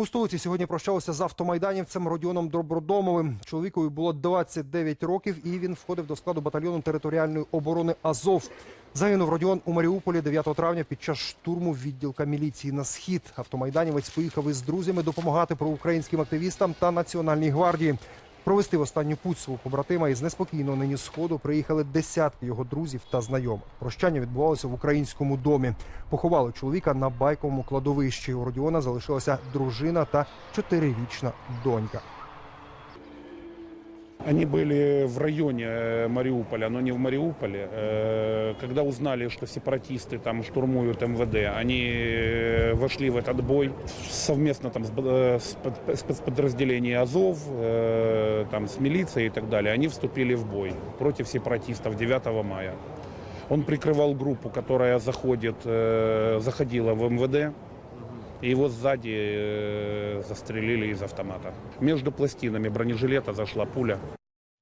У столиці сьогодні прощалися з автомайданівцем Родіоном Добродомовим. Чоловікові було 29 років, і він входив до складу батальйону територіальної оборони Азов. Загинув Родіон у Маріуполі 9 травня під час штурму відділка міліції на схід. Автомайданівець поїхав із друзями допомагати проукраїнським активістам та Національній гвардії. Провести в останню путь свого побратима із неспокійного нині сходу приїхали десятки його друзів та знайомих. Прощання відбувалося в українському домі. Поховали чоловіка на байковому кладовищі. У Родіона залишилася дружина та чотирирічна донька. Они были в районе э, Мариуполя, но не в Мариуполе. Э, Когда узнали, что сепаратисты там штурмуют МВД, они э, вошли в этот бой совместно там с, б- э, с под- спецподразделением Азов, э, там с милицией и так далее. Они вступили в бой против сепаратистов 9 мая. Он прикрывал группу, которая заходит, э, заходила в МВД. И его сзади э, застрелили из автомата. Между пластинами бронежилета зашла пуля.